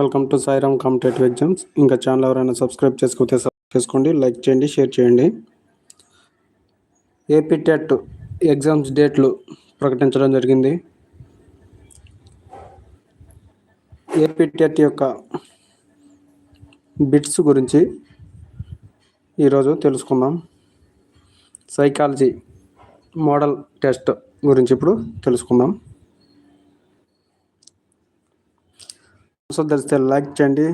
Welcome to Sairam competitive exams. ఇంకా channel ఎవరైనా subscribe చేసుకుంటే సబ్స్క్రైబ్ చేసుకోండి లైక్ చేయండి షేర్ చేయండి. ఏపీ టెట్ ఎగ్జామ్స్ డేట్లు ప్రకటించడం జరిగింది. ఏపీ టెట్ యొక్క బిట్స్ గురించి ఈరోజు తెలుసుకుందాం. సైకాలజీ మోడల్ టెస్ట్ గురించి ఇప్పుడు తెలుసుకుందాం. సో తెలిస్తే లైక్ చేయండి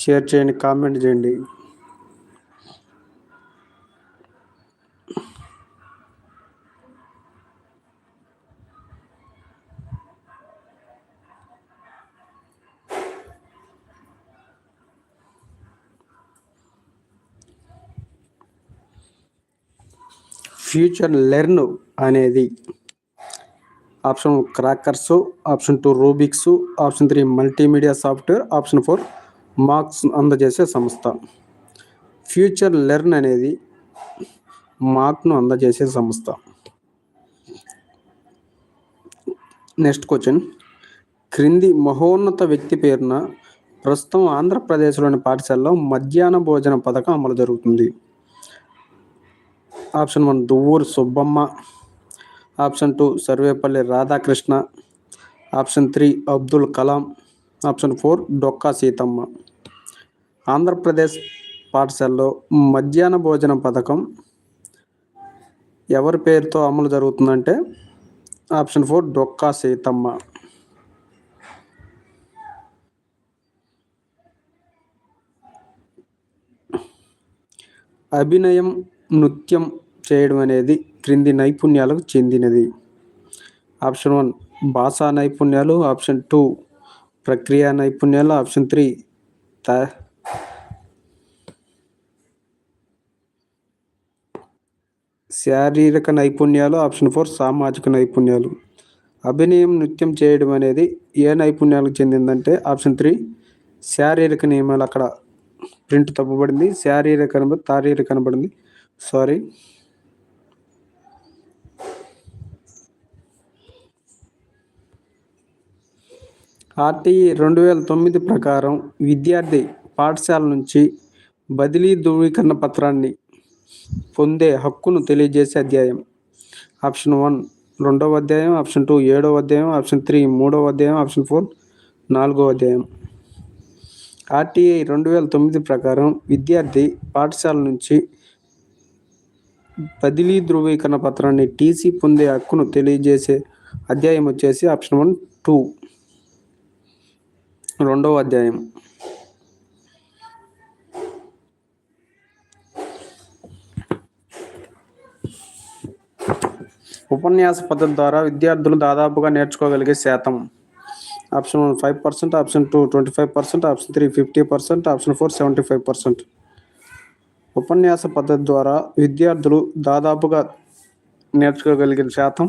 షేర్ చేయండి కామెంట్ చేయండి. ఫ్యూచర్ లెర్న్ అనేది option crackers option two Rubik's option three multimedia software option four marks అందజేసే సంస్థ. ఫ్యూచర్ లెర్న్ అనేది మార్క్ను అందజేసే సంస్థ. Next question. క్రింది మహోన్నత వ్యక్తి పేరున ప్రస్తుతం ఆంధ్రప్రదేశ్లోని పాఠశాలలో మధ్యాహ్న భోజన పథకం అమలు జరుగుతుంది. Option one Duvvuru Subbamma. Option two Sarvepalli Radhakrishna. Option three Abdul Kalam. Option four Dokka Seethamma. Andhra Pradesh పాఠశాలలో మధ్యాహ్న భోజన పథకం ఎవరి పేరుతో అమలు జరుగుతుందంటే ఆప్షన్ ఫోర్ డొక్కా సీతమ్మ. అభినయం నృత్యం చేయడం అనేది క్రింది నైపుణ్యాలకు చెందినది. ఆప్షన్ వన్ భాషా నైపుణ్యాలు. ఆప్షన్ టూ ప్రక్రియ నైపుణ్యాలు. ఆప్షన్ త్రీ త శారీరక నైపుణ్యాలు. ఆప్షన్ ఫోర్ సామాజిక నైపుణ్యాలు. అభినయం నృత్యం చేయడం అనేది ఏ నైపుణ్యాలకు చెందిందంటే ఆప్షన్ త్రీ శారీరక నియమాలు. అక్కడ ప్రింట్ తప్పబడింది. శారీరక కనబడి తారీరక కనబడింది. సారీ. ఆర్టీఈ రెండు వేల తొమ్మిది ప్రకారం విద్యార్థి పాఠశాల నుంచి బదిలీ ధృవీకరణ పత్రాన్ని పొందే హక్కును తెలియజేసే అధ్యాయం. ఆప్షన్ వన్ రెండవ అధ్యాయం ఆప్షన్ టూ ఏడవ అధ్యాయం ఆప్షన్ త్రీ మూడవ అధ్యాయం ఆప్షన్ ఫోర్ నాలుగవ అధ్యాయం. ఆర్టీఐ రెండు వేల తొమ్మిది ప్రకారం విద్యార్థి పాఠశాల నుంచి బదిలీ ధృవీకరణ పత్రాన్ని టీసీ పొందే హక్కును తెలియజేసే అధ్యాయం వచ్చేసి ఆప్షన్ వన్ టూ. రెండవ అధ్యాయం. ఉపన్యాస పద్ధతి ద్వారా విద్యార్థులు దాదాపుగా నేర్చుకోగలిగే శాతం. Option one five percent option two twenty five percent option three fifty percent option four seventy five percent. ఉపన్యాస పద్ధతి ద్వారా విద్యార్థులు దాదాపుగా నేర్చుకోగలిగిన శాతం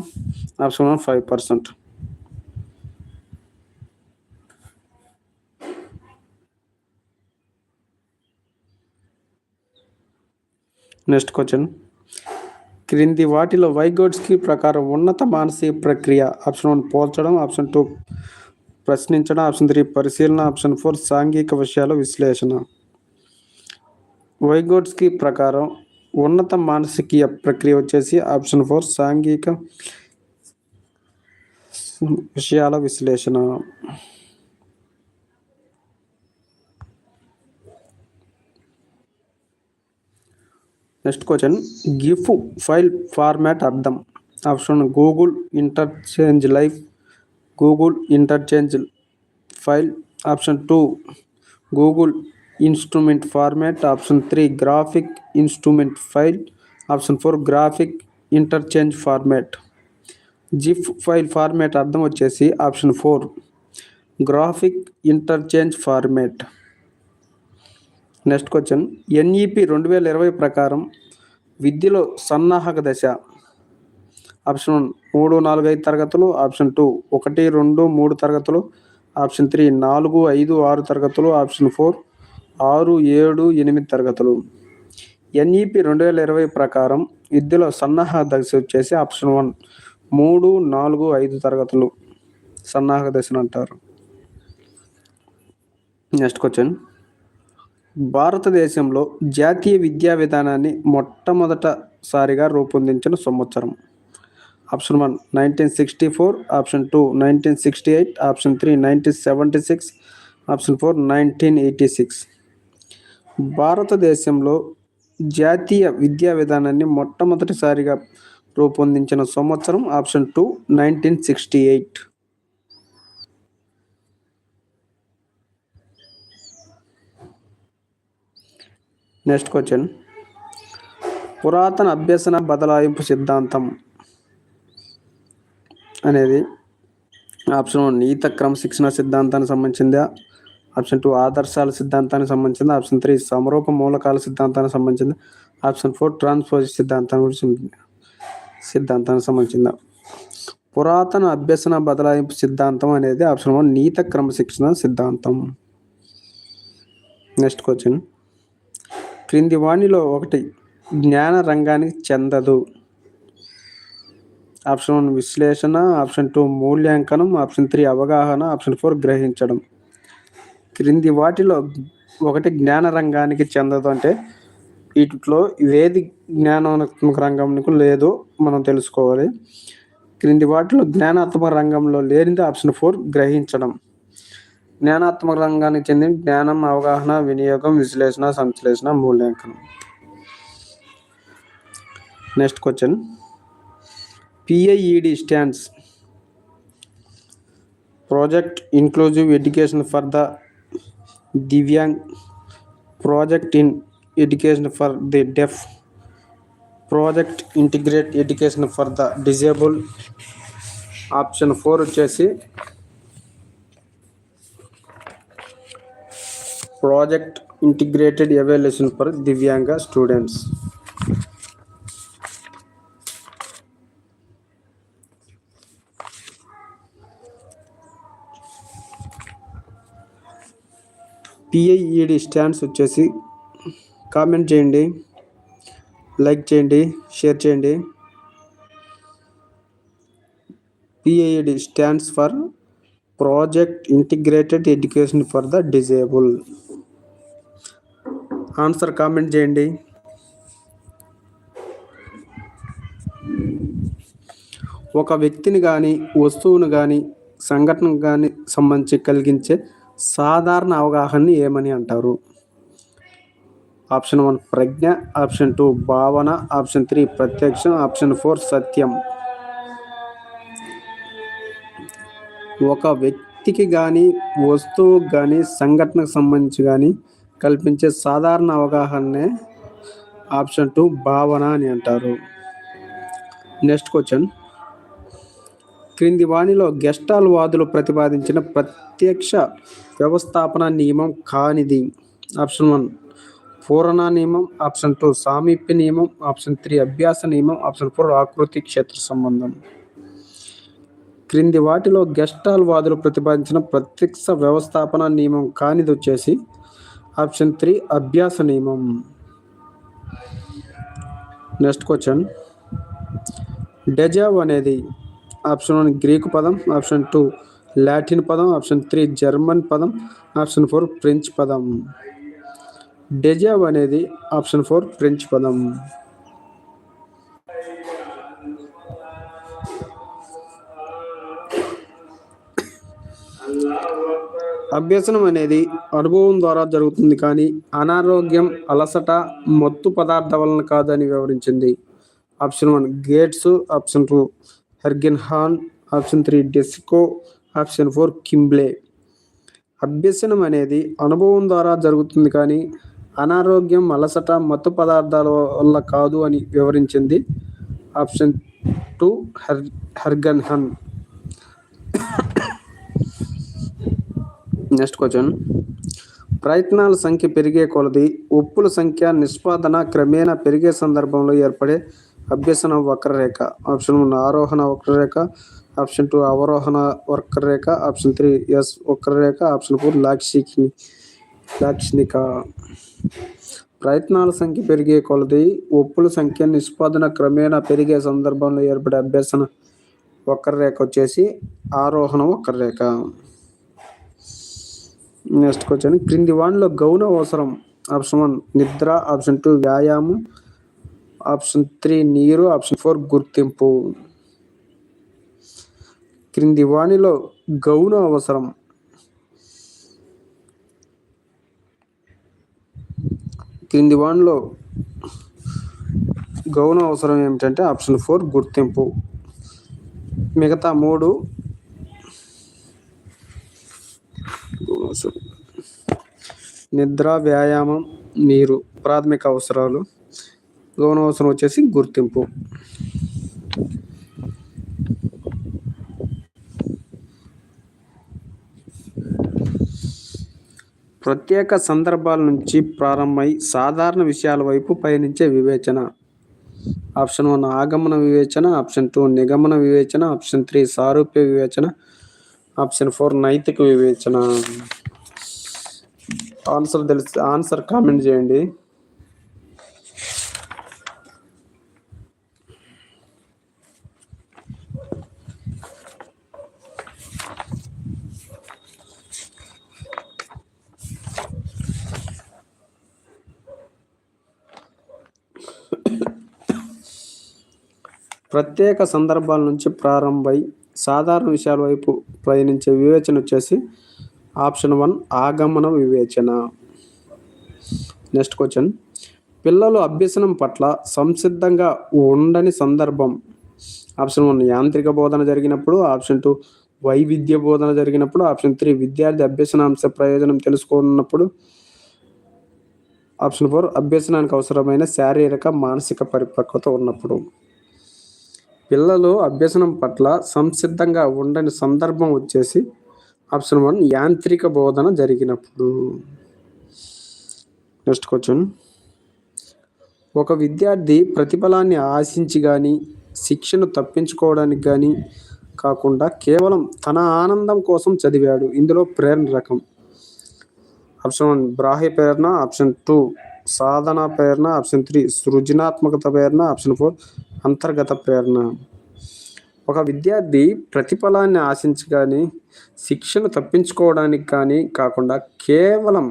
option one five percent. Next question క్రింది వాటిలో వైగోడ్స్కి ప్రకారం ఉన్నత మానసిక ప్రక్రియ ఆప్షన్ వన్ పోల్చడం ఆప్షన్ టూ ప్రశ్నించడం ఆప్షన్ త్రీ పరిశీలన ఆప్షన్ ఫోర్ సాంఘిక విషయాల విశ్లేషణ. వైగోడ్స్కి ప్రకారం ఉన్నత మానసికీయ ప్రక్రియ వచ్చేసి ఆప్షన్ ఫోర్ సాంఘిక విషయాల విశ్లేషణ. next question GIF file format అర్థం option Google interchange life Google interchange file option two Google instrument format option three graphic instrument file option four graphic interchange format GIF file format అర్థం వచ్చేసి option four graphic interchange format next question NEP రెండు వేల ఇరవై ప్రకారం విద్యలో సన్నాహక దశ. Option one మూడు నాలుగు ఐదు తరగతులు. ఆప్షన్ టూ ఒకటి రెండు మూడు తరగతులు. ఆప్షన్ త్రీ నాలుగు ఐదు ఆరు తరగతులు. ఆప్షన్ ఫోర్ ఆరు ఏడు ఎనిమిది తరగతులు. ఎన్ఈపి రెండు వేల ఇరవై ప్రకారం విద్యలో సన్నాహక దశ వచ్చేసి ఆప్షన్ వన్ మూడు నాలుగు ఐదు తరగతులు. సన్నాహక దశను అంటారు. నెక్స్ట్ క్వశ్చన్ భారతదేశంలో జాతీయ విద్యా విధానాన్ని మొట్టమొదటిసారిగా రూపొందించిన సంవత్సరం. Option one nineteen sixty four option two nineteen sixty eight option three nineteen seventy six option four nineteen eighty six. భారతదేశంలో జాతీయ విద్యా విధానాన్ని మొట్టమొదటిసారిగా రూపొందించిన సంవత్సరం option two nineteen sixty eight. Next question పురాతన అభ్యసన బదలాయింపు సిద్ధాంతం అనేది ఆప్షన్ వన్. ఈత క్రమశిక్షణ సిద్ధాంతానికి సంబంధించిందా? ఆప్షన్ టూ ఆదర్శాల సిద్ధాంతానికి సంబంధించింది? ఆప్షన్ త్రీ సమరూప మూలకాల సిద్ధాంతానికి సంబంధించింది? ఆప్షన్ ఫోర్ ట్రాన్స్పోజిట్ సిద్ధాంతం గురించి సిద్ధాంతానికి సంబంధించిందా? పురాతన అభ్యసన బదలాయింపు సిద్ధాంతం అనేది ఆప్షన్ వన్. నీత క్రమశిక్షణ సిద్ధాంతం. నెక్స్ట్ క్వశ్చన్ క్రింది వాణిలో ఒకటి జ్ఞాన రంగానికి చెందదు. ఆప్షన్ వన్ విశ్లేషణ ఆప్షన్ టూ మూల్యాంకనం ఆప్షన్ త్రీ అవగాహన ఆప్షన్ ఫోర్ గ్రహించడం. క్రింది వాటిలో ఒకటి జ్ఞాన రంగానికి చెందదు అంటే వీటిలో ఏది జ్ఞానాత్మక రంగంకు లేదో మనం తెలుసుకోవాలి. క్రింది వాటిలో జ్ఞానాత్మక రంగంలో లేనిది ఆప్షన్ ఫోర్ గ్రహించడం. జ్ఞానాత్మక రంగానికి చెందిన జ్ఞానం అవగాహన వినియోగం విశ్లేషణ సంశ్లేషణ మూల్యాంకనం. Next question PIED stands project inclusive education for the Divyang project in education for the deaf project integrate education for the disable option four వచ్చేసి project integrated evaluation for Divyanga students. PIED stands వచ్చేసి comment చేయండి like చేయండి share చేయండి. PIED stands for project integrated education for the disable answer comment చేయండి. ఒక వ్యక్తిని కానీ వస్తువును కానీ సంఘటనకు కానీ సంబంధించి కలిగించే సాధారణ అవగాహనని ఏమని అంటారు? ఆప్షన్ వన్ ప్రజ్ఞ ఆప్షన్ టూ భావన ఆప్షన్ త్రీ ప్రత్యక్షం ఆప్షన్ ఫోర్ సత్యం. ఒక వ్యక్తికి కానీ వస్తువుకి కానీ సంఘటనకు సంబంధించి కానీ కల్పించే సాధారణ అవగాహననే ఆప్షన్ టూ భావన అని అంటారు. Next question. క్రింది వాణిలో గెస్టాల్ వాదులు ప్రతిపాదించిన ప్రత్యక్ష వ్యవస్థాపన నియమం కానిది. ఆప్షన్ వన్ పూరణ నియమం. ఆప్షన్ టూ సామీప్య నియమం. ఆప్షన్ త్రీ అభ్యాస నియమం. ఆప్షన్ ఫోర్ ఆకృతి క్షేత్ర సంబంధం. క్రింది వాటిలో గెస్టాల్ వాదులు ప్రతిపాదించిన ప్రత్యక్ష వ్యవస్థాపన నియమం కానిది వచ్చేసి ఆప్షన్ త్రీ అభ్యాస నియమం. Next question. డెజావ్ అనేది ఆప్షన్ వన్ గ్రీకు పదం ఆప్షన్ టూ లాటిన్ పదం ఆప్షన్ త్రీ జర్మన్ పదం ఆప్షన్ ఫోర్ ఫ్రెంచ్ పదం. డెజావ్ అనేది ఆప్షన్ ఫోర్ ఫ్రెంచ్ పదం. అభ్యసనం అనేది అనుభవం ద్వారా జరుగుతుంది కానీ అనారోగ్యం అలసట మత్తు పదార్థ వలన కాదని వివరించింది. Option one Gates. Option two Hergenhahn option three Desco. Option four Kimble. అభ్యసనం అనేది అనుభవం ద్వారా జరుగుతుంది కానీ అనారోగ్యం అలసట మత్తు పదార్థాల వల్ల కాదు అని వివరించింది. ఆప్షన్ టూ హెర్ హెర్గన్ హన్ నెక్స్ట్ క్వశ్చన్ ప్రయత్నాల సంఖ్య పెరిగే కొలది ఉప్పుల సంఖ్య నిష్పాదన క్రమేణా పెరిగే సందర్భంలో ఏర్పడే అభ్యసన వక్రరేఖ. ఆప్షన్ వన్ ఆరోహణ వక్రరేఖ. ఆప్షన్ టూ అవరోహణ వక్రరేఖ. ఆప్షన్ త్రీ ఎస్ వక్రరేఖ. ఆప్షన్ ఫోర్ లాక్షికి లాక్షణిక. ప్రయత్నాల సంఖ్య పెరిగే కొలది ఒప్పుల సంఖ్య నిష్పాదన క్రమేణా పెరిగే సందర్భంలో ఏర్పడే అభ్యసన వక్రరేఖ వచ్చేసి ఆరోహణ వక్రరేఖ. నెక్స్ట్ క్వశ్చన్ క్రింది వానిలో గౌన అవసరం. ఆప్షన్ వన్ నిద్ర. ఆప్షన్ టూ వ్యాయామం. ఆప్షన్ త్రీ నీరు. ఆప్షన్ ఫోర్ గుర్తింపు. క్రింది వాణిలో గౌన అవసరం. క్రింది వాణిలో గౌన అవసరం ఏమిటంటే ఆప్షన్ ఫోర్ గుర్తింపు. మిగతా మూడు నిద్ర వ్యాయామం నీరు ప్రాథమిక అవసరాలు. గౌన అవసరం వచ్చేసి గుర్తింపు. ప్రత్యేక సందర్భాల నుంచి ప్రారంభమై సాధారణ విషయాల వైపు పయనించే వివేచన. ఆప్షన్ వన్ ఆగమన వివేచన. ఆప్షన్ టూ నిగమన వివేచన. ఆప్షన్ త్రీ సారూప్య వివేచన. ఆప్షన్ ఫోర్ నైతిక వివేచన. ఆన్సర్ తెలిసి ఆన్సర్ కామెంట్ చేయండి. ప్రత్యేక సందర్భాల నుంచి ప్రారంభమై సాధారణ విషయాల వైపు ప్రయాణించే వివేచన వచ్చేసి ఆప్షన్ వన్ ఆగమన వివేచన. Next question. పిల్లలు అభ్యసనం పట్ల సంసిద్ధంగా ఉండని సందర్భం. ఆప్షన్ వన్ యాంత్రిక బోధన జరిగినప్పుడు. ఆప్షన్ టూ వైవిధ్య బోధన జరిగినప్పుడు. ఆప్షన్ త్రీ విద్యార్థి అభ్యసనాంశ ప్రయోజనం తెలుసుకున్నప్పుడు ఆప్షన్ ఫోర్ అభ్యసనానికి అవసరమైన శారీరక మానసిక పరిపక్వత ఉన్నప్పుడు. పిల్లలు అభ్యసనం పట్ల సంసిద్ధంగా ఉండని సందర్భం వచ్చేసి ఆప్షన్ వన్ యాంత్రిక బోధన జరిగినప్పుడు. Next question. ఒక విద్యార్థి ప్రతిఫలాన్ని ఆశించి కానీ శిక్షను తప్పించుకోవడానికి కానీ కాకుండా కేవలం తన ఆనందం కోసం చదివాడు. ఇందులో ప్రేరణ రకం. ఆప్షన్ వన్ బ్రాహ్య ప్రేరణ ఆప్షన్ టూ సాధన ప్రేరణ ఆప్షన్ త్రీ సృజనాత్మకత ప్రేరణ ఆప్షన్ ఫోర్ అంతర్గత ప్రేరణ. ఒక విద్యార్థి ప్రతిఫలాన్ని ఆశించి కానీ శిక్షను తప్పించుకోవడానికి కానీ కాకుండా కేవలం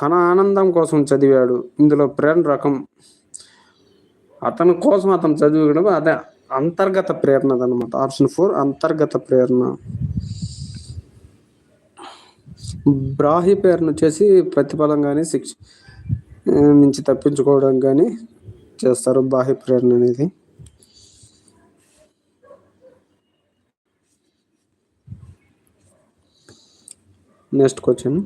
తన ఆనందం కోసం చదివాడు. ఇందులో ప్రేరణ రకం అతని కోసం అతను చదివడం అదే అంతర్గత ప్రేరణ అనమాట ఆప్షన్ ఫోర్ అంతర్గత ప్రేరణ. బ్రాహి ప్రేరణ వచ్చేసి ప్రతిఫలం కానీ శిక్ష నుంచి తప్పించుకోవడం కానీ చేస్తారు. బాహ్య ప్రేరణ అనేది. Next question.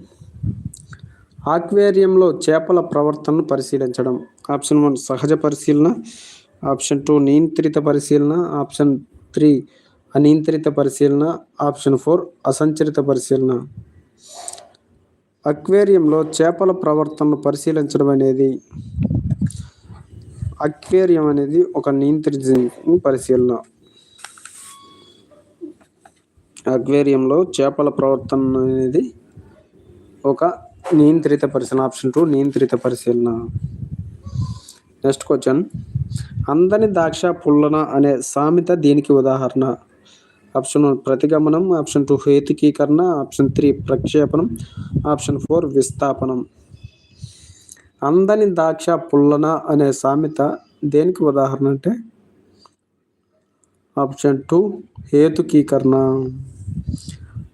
ఆక్వేరియంలో చేపల ప్రవర్తనను పరిశీలించడం. ఆప్షన్ వన్ సహజ పరిశీలన. ఆప్షన్ టూ నియంత్రిత పరిశీలన. ఆప్షన్ త్రీ అనియంత్రిత పరిశీలన. ఆప్షన్ ఫోర్ అసంచరిత పరిశీలన. అక్వేరియంలో చేపల ప్రవర్తనను పరిశీలించడం అనేది. అక్వేరియం అనేది ఒక నియంత్రిత పరిశీలన. అక్వేరియంలో చేపల ప్రవర్తన అనేది ఒక నియంత్రిత పరిశీలన ఆప్షన్ టూ నియంత్రిత పరిశీలన. Next question. అందని ద్రాక్ష పుల్లన అనే సామెత దీనికి ఉదాహరణ? ఆప్షన్ వన్ ప్రతిగమనం. ఆప్షన్ టూ హేతుకీకరణ. ఆప్షన్ త్రీ ప్రక్షేపణం. ఆప్షన్ ఫోర్ విస్థాపనం. అందని ద్రాక్ష పుల్లన అనే సామెత దేనికి ఉదాహరణ అంటే? ఆప్షన్ టూ హేతుకీకరణ.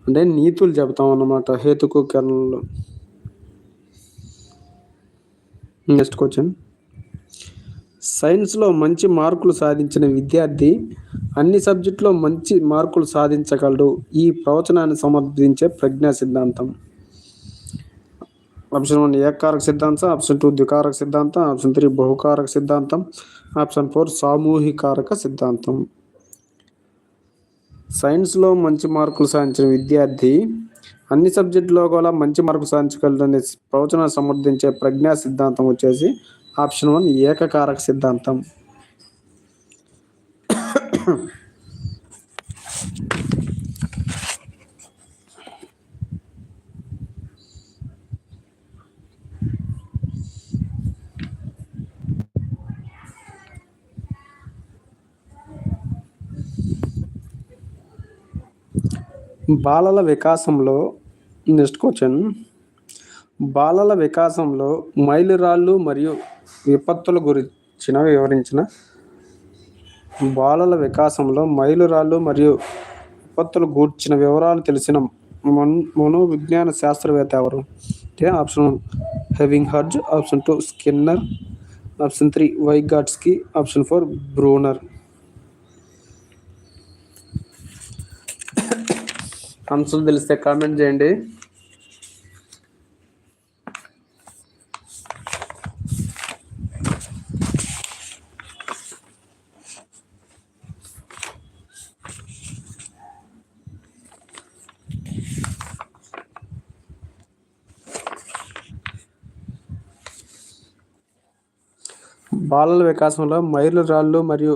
అంటే నీతులు చెబుతాం అన్నమాట హేతుకీకరణలు. నెక్స్ట్ క్వశ్చన్ సైన్స్లో మంచి మార్కులు సాధించిన విద్యార్థి అన్ని సబ్జెక్టులో మంచి మార్కులు సాధించగలడు. ఈ ప్రవచనాన్ని సమర్థించే ప్రజ్ఞా సిద్ధాంతం. ఆప్షన్ వన్ ఏకారక సిద్ధాంతం ఆప్షన్ టూ ద్వికారక సిద్ధాంతం ఆప్షన్ త్రీ బహుకారక సిద్ధాంతం ఆప్షన్ ఫోర్ సామూహికారక సిద్ధాంతం. సైన్స్లో మంచి మార్కులు సాధించిన విద్యార్థి అన్ని సబ్జెక్టులో కూడా మంచి మార్కులు సాధించగలడనే ప్రవచనం సమర్థించే ప్రజ్ఞా సిద్ధాంతం వచ్చేసి ఆప్షన్ వన్ ఏకకారక సిద్ధాంతం. బాలల వికాసంలో నెక్స్ట్ క్వశ్చన్ బాలల వికాసంలో మైలురాళ్ళు మరియు విపత్తుల గురించిన వివరించిన. బాలల వికాసంలో మైలురాళ్ళు మరియు విపత్తులు గూర్చిన వివరాలు తెలిసిన మన్ మనోవిజ్ఞాన శాస్త్రవేత్త ఎవరు? అంటే ఆప్షన్ వన్ హెవింగ్ hertz option two Skinner option three Vygotsky option four Bruner. Answer తెలిస్తే కామెంట్ చేయండి. బాలల వికాసంలో మైలు రాళ్ళు మరియు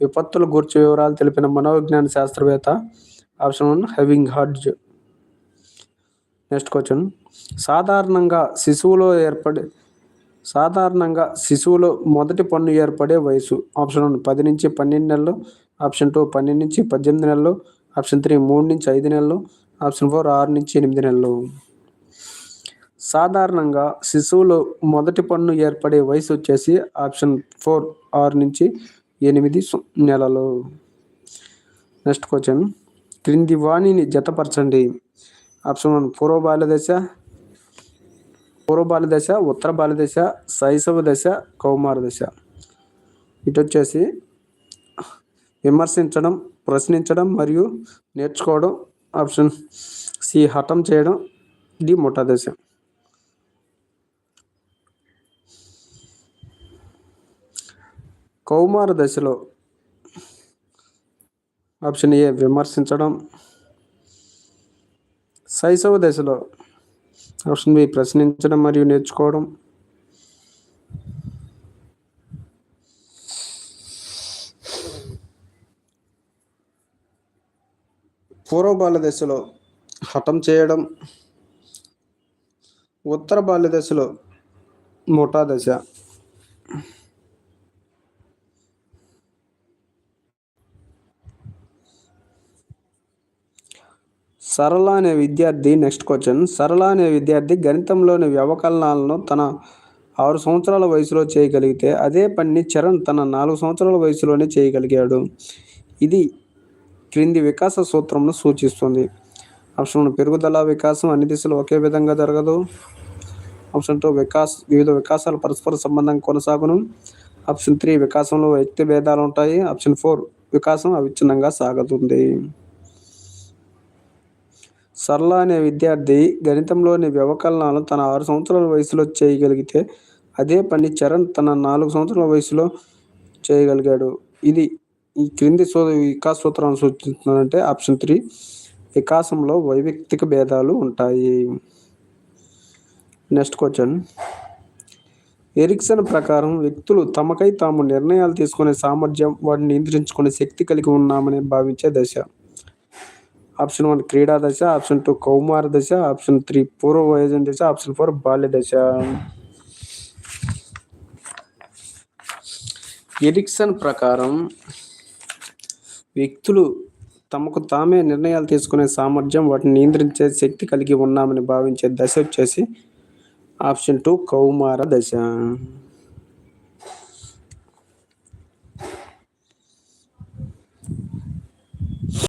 విపత్తుల గురించి వివరాలు తెలిపిన మనోవిజ్ఞాన శాస్త్రవేత్త ఆప్షన్ వన్ హెవింగ్ హడ్జ్ నెక్స్ట్ క్వశ్చన్ సాధారణంగా శిశువులో ఏర్పడే సాధారణంగా శిశువులో మొదటి పన్ను ఏర్పడే వయసు. ఆప్షన్ వన్ పది నుంచి పన్నెండు నెలలు. ఆప్షన్ టూ పన్నెండు నుంచి పద్దెనిమిది నెలలు. ఆప్షన్ త్రీ మూడు నుంచి ఐదు నెలలు. ఆప్షన్ ఫోర్ ఆరు నుంచి ఎనిమిది నెలలు. సాధారణంగా శిశువులో మొదటి పన్ను ఏర్పడే వయసు వచ్చేసి ఆప్షన్ ఫోర్ ఆరు నుంచి ఎనిమిది సు- నెలలు. నెక్స్ట్ క్వశ్చన్ క్రింది వాణిని జతపరచండి. ఆప్షన్ వన్ పూర్వ బాలదశ దశ పూర్వ బాలదశ దశ ఉత్తర బాలదశ దశ శైశవ దశ కౌమార దశ. ఇటు వచ్చేసి విమర్శించడం ప్రశ్నించడం మరియు నేర్చుకోవడం. ఆప్షన్ సి హఠం చేయడం డి ముఠా దశ. కౌమార దశలో ఆప్షన్ ఏ విమర్శించడం. శైశవ దశలో ఆప్షన్ బి ప్రశ్నించడం మరియు నేర్చుకోవడం. పూర్వ బాల్య దశలో హఠం చేయడం. ఉత్తర బాల్య దశలో ముఠా దశ. సరళ అనే విద్యార్థి నెక్స్ట్ క్వశ్చన్ సరళ అనే విద్యార్థి గణితంలోని వ్యవకలనాలను తన ఆరు సంవత్సరాల వయసులో చేయగలిగితే అదే పనిని చరణ్ తన నాలుగు సంవత్సరాల వయసులోనే చేయగలిగాడు. ఇది క్రింది వికాస సూత్రంను సూచిస్తుంది. ఆప్షన్ వన్ పెరుగుదల వికాసం అన్ని దిశలు ఒకే విధంగా జరగదు. ఆప్షన్ టూ వికాస్ వివిధ వికాసాలు పరస్పర సంబంధం కొనసాగును. ఆప్షన్ త్రీ వికాసంలో వ్యక్తి భేదాలు ఉంటాయి. ఆప్షన్ ఫోర్ వికాసం అవిచ్ఛిన్నంగా సాగుతుంది. సరళ అనే విద్యార్థి గణితంలోని వ్యవకలనాలు తన ఆరు సంవత్సరాల వయసులో చేయగలిగితే అదే పని చరణ్ తన నాలుగు సంవత్సరాల వయసులో చేయగలిగాడు. ఇది ఈ క్రింది సో వికాస్ సూత్రాన్ని సూచిస్తుందంటే ఆప్షన్ త్రీ వికాసంలో వైవక్తిక భేదాలు ఉంటాయి. Next question. ఎరిక్సన్ ప్రకారం వ్యక్తులు తమకై తాము నిర్ణయాలు తీసుకునే సామర్థ్యం వాటిని నియంత్రించుకునే శక్తి కలిగి ఉన్నామని భావించే దశ. ఆప్షన్ వన్ క్రీడా దశ ఆప్షన్ టూ కౌమార దశ ఆప్షన్ త్రీ పూర్వ వయోజన దశ ఆప్షన్ ఫోర్ బాల్య దశ. ఎరిక్సన్ ప్రకారం వ్యక్తులు తమకు తామే నిర్ణయాలు తీసుకునే సామర్థ్యం వాటిని నియంత్రించే శక్తి కలిగి ఉన్నామని భావించే దశ వచ్చేసి ఆప్షన్ టూ కౌమార దశ.